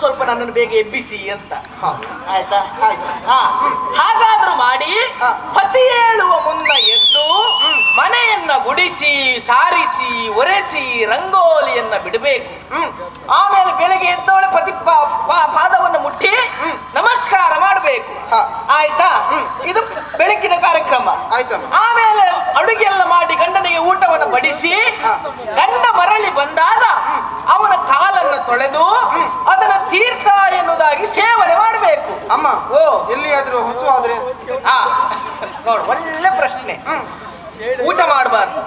ಸ್ವಲ್ಪ ನನ್ನನ್ನು ಬೇಗ ಎಬ್ಬಿಸಿ ಅಂತ. ಆಯ್ತಾ? ಹಾ ಹಾಗಾದ್ರೂ ಮಾಡಿ. ಪತಿ ಹೇಳುವ ಮುನ್ನ ಎದ್ದು ಮನೆಯನ್ನ ಗುಡಿಸಿ ಸಾರಿಸಿ ಒರೆಸಿ ರಂಗೋಲಿಯನ್ನ ಬಿಡಬೇಕು. ಆಮೇಲೆ ಬೆಳಗ್ಗೆ ಎದ್ದವಳೆ ಪತಿ ಪಾದವನ್ನು ಮುಟ್ಟಿ ನಮಸ್ಕಾರ ಮಾಡಬೇಕು. ಆಯ್ತಾ? ಇದು ಬೆಳಕಿನ ಕಾರ್ಯಕ್ರಮ. ಆಯ್ತಾ ಆಮೇಲೆ ಅಡುಗೆ ಎಲ್ಲ ಮಾಡಿ ಗಂಡನಿಗೆ ಊಟವನ್ನು ಬಡಿಸಿ ಗಂಡ ಮರಳಿ ಬಂದಾಗ ಅವನ ಕಾಲನ್ನು ತೊಳೆದು ಅದನ್ನ ತೀರ್ಥ ಎನ್ನುವುದಾಗಿ ಸೇವನೆ ಮಾಡಬೇಕು ಅಮ್ಮ ಓ ಎಲ್ಲಿಯಾದ್ರೂ ಹಸು ಆದ್ರೆ ನೋಡು ಒಳ್ಳೆ ಪ್ರಶ್ನೆ. ಊಟ ಮಾಡಬಾರ್ದು.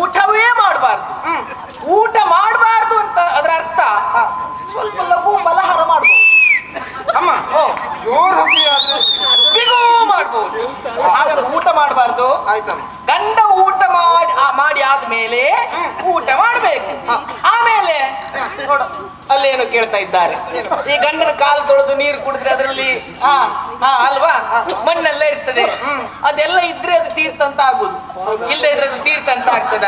ಊಟವೇ ಮಾಡಬಾರ್ದು. ಊಟ ಮಾಡಬಾರ್ದು ಅಂತ ಅದರ ಅರ್ಥ. ಸ್ವಲ್ಪ ಲಘು ಬಲಹಾರ ಮಾಡಬಹುದು ಅಮ್ಮ ಜೋರು ಹಸಿ ಆದ್ರೆ ಬಿಗು ಮಾಡಬಹುದು ಊಟ ಮಾಡಬಾರ್ದು. ಆಯ್ತಮ್ಮ. ಗಂಡ ಮಾಡಿ ಆದ್ಮೇಲೆ ಊಟ ಮಾಡಬೇಕು. ಆಮೇಲೆ ನೋಡು. ಅಲ್ಲೇನು ಕೇಳ್ತಾ ಇದ್ದಾರೆ. ಈ ಗಂಡನ ಕಾಲು ತೊಳೆದು ನೀರು ಕುಡಿದ್ರೆ ಅದರಲ್ಲಿ ಹಾ ಹಾ ಅಲ್ವಾ? ಮಣ್ಣೆಲ್ಲ ಇರ್ತದೆ. ಅದೆಲ್ಲ ಇದ್ರೆ ಅದು ತೀರ್ಥ ಅಂತ ಆಗುದು. ಇಲ್ಲದೆ ಇದ್ರೆ ಅದು ತೀರ್ಥ ಅಂತ ಆಗ್ತದ.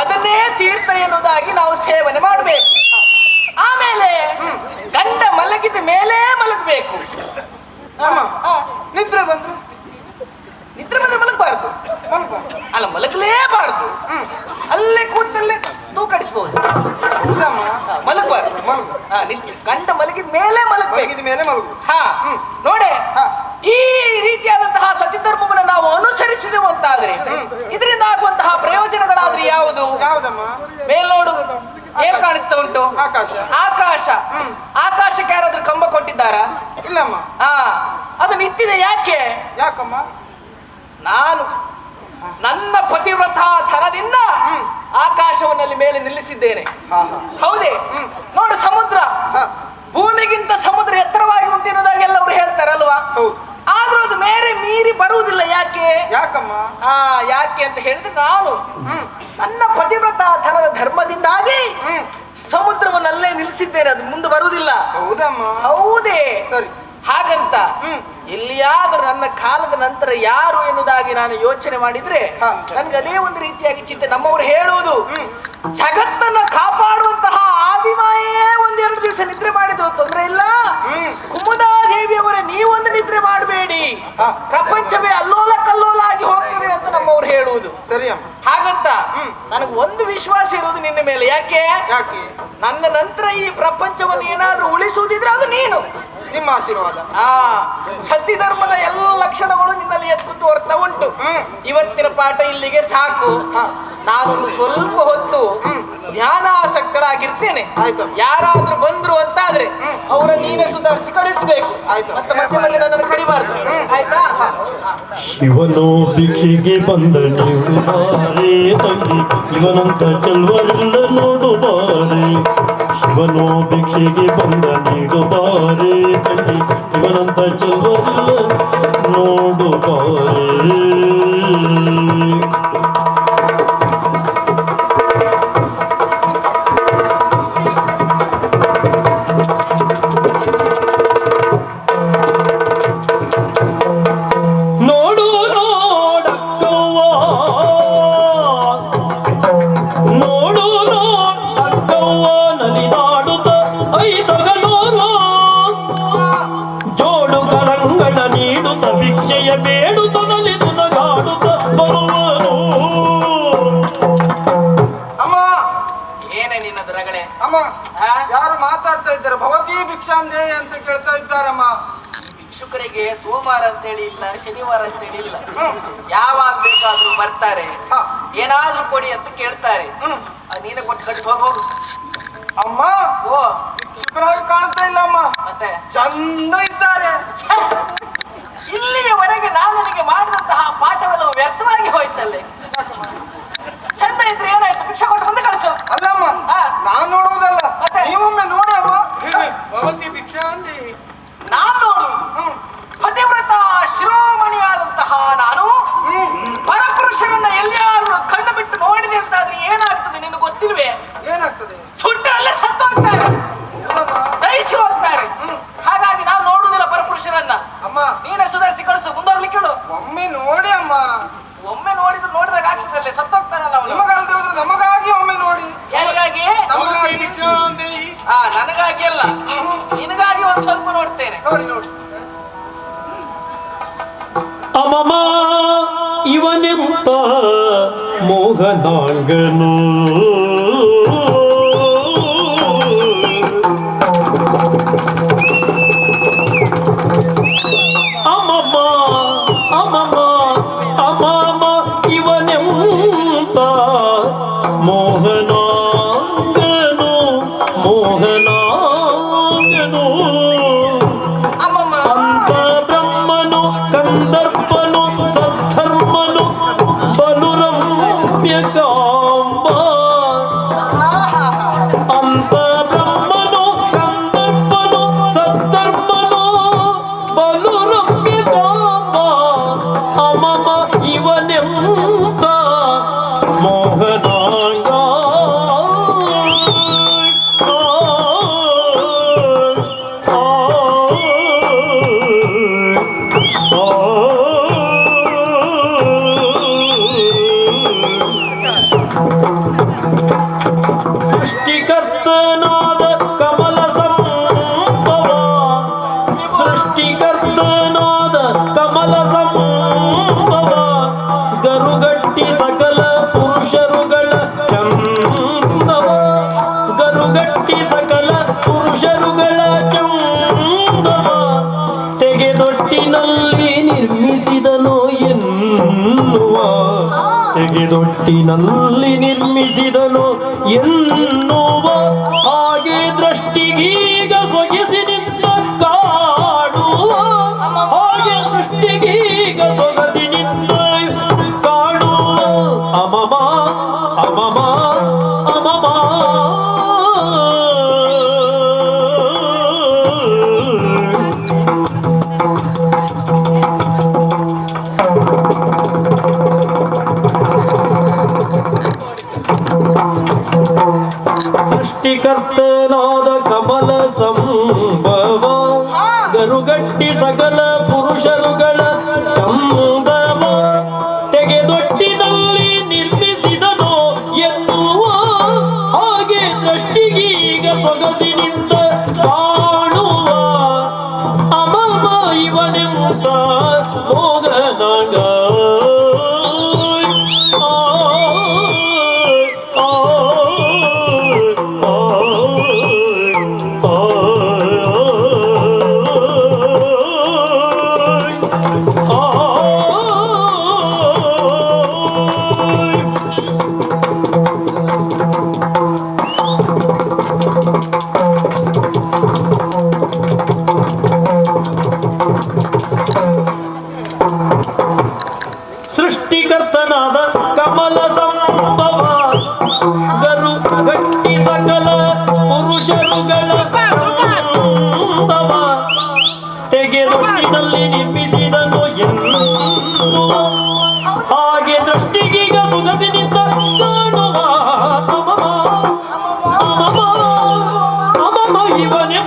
ಅದನ್ನೇ ತೀರ್ಥ ಎನ್ನುವುದಾಗಿ ನಾವು ಸೇವನೆ ಮಾಡಬೇಕು. ಆಮೇಲೆ ಗಂಡ ಮಲಗಿದ ಮೇಲೆ ಮಲಗಬೇಕು. ನಿದ್ರೆ ಬಂದ್ರು? ನಿದ್ರೆ ಬಂದ್ರೆ ಮಲಗಬಾರ್ದು. ಅಲ್ಲ ಮಲಗಲೇಬಾರ್ದು. ಅಲ್ಲೇ ಕೂತಲ್ಲೇ ತೂಕಡಿಸ್ಬೋದು. ಹೌದಮ್ಮ. ಮಲಗಬಾರ್ದು ನಿತ್ಯ ಗಂಡ ಮಲಗಿದ ಮೇಲೆ ಮಲಗಬೇಕು. ಮಲಗಿದ ಮೇಲೆ ಮಲಗು. ಹಾ ಹ್ಮ್. ನೋಡೆ ಹಾ. ಈ ರೀತಿಯಾದಂತಹ ಸತಿಧರ್ಮವನ್ನು ನಾವು ಅನುಸರಿಸಿದೆವು ಅಂತಾದ್ರೆ ಇದರಿಂದ ಆಗುವಂತಹ ಪ್ರಯೋಜನಗಳಾದ್ರೆ ಯಾವುದು? ಯಾವುದಮ್ಮ? ಮೇಲ್ ನೋಡು. ಏನ್ ಕಾಣಿಸ್ತಾ ಉಂಟು? ಆಕಾಶ. ಆಕಾಶ. ಆಕಾಶಕ್ಕೆ ಯಾರಾದ್ರೂ ಕಂಬ ಕೊಟ್ಟಿದ್ದಾರಾ? ಇಲ್ಲಮ್ಮ. ಹಾ ಅದು ನಿಂತಿದೆ ಯಾಕೆ? ಯಾಕಮ್ಮ? ನಾನು ನನ್ನ ಪತಿವ್ರತ ಥರದಿಂದ ಆಕಾಶವನ್ನಲ್ಲಿ ಮೇಲೆ ನಿಲ್ಲಿಸಿದ್ದೇನೆ. ಹೌದೇ? ನೋಡು ಸಮುದ್ರ. ಭೂಮಿಗಿಂತ ಸಮುದ್ರ ಎತ್ತರವಾಗಿ ಉಂಟಿರುವುದಾಗಿ ಎಲ್ಲವರು ಹೇಳ್ತಾರಲ್ವಾ ಹೌದು. ಆದ್ರೂ ಅದು ಮೇರೆ ಮೀರಿ ಬರುವುದಿಲ್ಲ ಯಾಕೆ? ಯಾಕಮ್ಮ? ಆ ಯಾಕೆ ಅಂತ ಹೇಳಿದ್ರೆ ನಾನು ನನ್ನ ಪತಿವ್ರತ ಥರದ ಧರ್ಮದಿಂದಾಗಿ ಸಮುದ್ರವನ್ನಲ್ಲೇ ನಿಲ್ಲಿಸಿದ್ದೇನೆ ಅದು ಮುಂದೆ ಬರುವುದಿಲ್ಲ. ಹೌದಮ್ಮ. ಹೌದೇ? ಸರಿ. ಹಾಗಂತ ಎಲ್ಲಿಯಾದ್ರೂ ನನ್ನ ಕಾಲದ ನಂತರ ಯಾರು ಎನ್ನುವುದಾಗಿ ನಾನು ಯೋಚನೆ ಮಾಡಿದ್ರೆ. ನನ್ಗೆ ಅದೇ ಒಂದು ರೀತಿಯಾಗಿ ಚಿಂತೆ. ನಮ್ಮವರು ಹೇಳುವುದು. ಜಗತ್ತನ್ನ ಕಾಪಾಡುವಂತಹ ಆದಿಮಾಯೇ ಒಂದೆರಡು ದಿವಸ ನಿದ್ರೆ ಮಾಡಿದ್ರು. ತೊಂದರೆ ಇಲ್ಲ. ಕುಮುದಾದೇವಿಯವರೇ ನೀವೊಂದು ನಿದ್ರೆ ಮಾಡಬೇಡಿ. ಪ್ರಪಂಚವೇ ಅಲ್ಲೋಲ ಕಲ್ಲೋಲ ಆಗಿ ಹೋಗ್ತದೆ ಅಂತ ನಮ್ಮವರು ಹೇಳುವುದು. ಸರಿ ಹಾಗಂತ ನನಗೆ ಒಂದು ವಿಶ್ವಾಸ ಇರುವುದು ನಿನ್ನ ಮೇಲೆ. ಯಾಕೆ? ಯಾಕೆ? ನನ್ನ ನಂತರ ಈ ಪ್ರಪಂಚವನ್ನು ಏನಾದ್ರೂ ಉಳಿಸುವುದಿದ್ರೆ ಅದು ನೀನು. ನಿಮ್ಮ ಆಶೀರ್ವಾದ. ಆ ಸತಿ ಧರ್ಮದ ಎಲ್ಲ ಲಕ್ಷಣಗಳು ನಿನ್ನಲ್ಲಿ ಎದ್ದು ಹೊರ್ತಾ ಉಂಟು. ಇವತ್ತಿನ ಪಾಠ ಇಲ್ಲಿಗೆ ಸಾಕು. ಹ. ನಾನೊಂದು ಸ್ವಲ್ಪ ಹೊತ್ತು ಧ್ಯಾನ ಆಸಕ್ತರಾಗಿರ್ತೇನೆ ಯಾರಾದ್ರೂ ಬಂದ್ರು ಅಂತಾದ್ರೆ ಅವರ ನೀನೇ ಸುಧಾರಿಸಿ ಕಳಿಸ್ಬೇಕು. ಮತ್ತೆ ಮತ್ತೆ ಮತ್ತೆ ನನ್ನನ್ನು ಕಡಿಬಾರ್ದು ಆಯ್ತಾ? ಶಿವನು ಬಿಕ್ಕಿಗೆ ಬಂದ ಬಾರೆ ತಂಗಿ ಇವನಂತ ಚೆಲ್ವರಿಲ್ಲ ನೋಡು ಶಿವನು ಭಿಕ್ಷೆಗೆ ಬಂದ ನೀಡು ಬಾರೆ ತಂಗಿ ಇವನಂತ ಚೆಲ್ವರಿಲ್ಲ ನೋಡು ಬಾರೆ ಅಮ್ಮ? ಯಾರು ಮಾತಾಡ್ತಾ ಇದ್ದಾರೆ ಭವತಿ ಭಿಕ್ಷಾಂದೇ ಅಂತ ಕೇಳ್ತಾ ಇದ್ದಾರಮ್ಮ ಭಿಕ್ಷುಕರಿಗೆ ಸೋಮವಾರ ಅಂತೇಳಿ ಇಲ್ಲ ಶನಿವಾರ ಅಂತೇಳಿ ಇಲ್ಲ. ಯಾವಾಗ ಬೇಕಾದ್ರೂ ಬರ್ತಾರೆ. ಏನಾದ್ರೂ ಕೊಡಿ ಅಂತ ಕೇಳ್ತಾರೆ ಹ್ಮ್. ಅದ್ ಕೊಟ್ಟು ಕಳಿಸಿ ಹೋಗ್ಬೋದು ಹೋಗು ಅಮ್ಮ ಓ ಭಿಕ್ಷುಕರಾಗಿ ಕಾಣ್ತಾ ಇಲ್ಲ ಅಮ್ಮ ಮತ್ತೆ ಚಂದ ಇದ್ದಾರೆ! ಇಲ್ಲಿಯವರೆಗೆ ನಾನು ನಿನಗೆ ಮಾಡಿದಂತಹ ಪಾಠವೆಲ್ಲ ವ್ಯರ್ಥವಾಗಿ ಹೋಯ್ತಲ್ಲೇ ಇವನೆಂತ ಮೋಹನಾಂಗನೋ? Om Hanayya ತೆಗೆದೊಟ್ಟಿನಲ್ಲಿ ನಿರ್ಮಿಸಿದನು ಎನ್ನುವ ಹಾಗೆ ದೃಷ್ಟಿಗೀಗ อีเบอนี้ย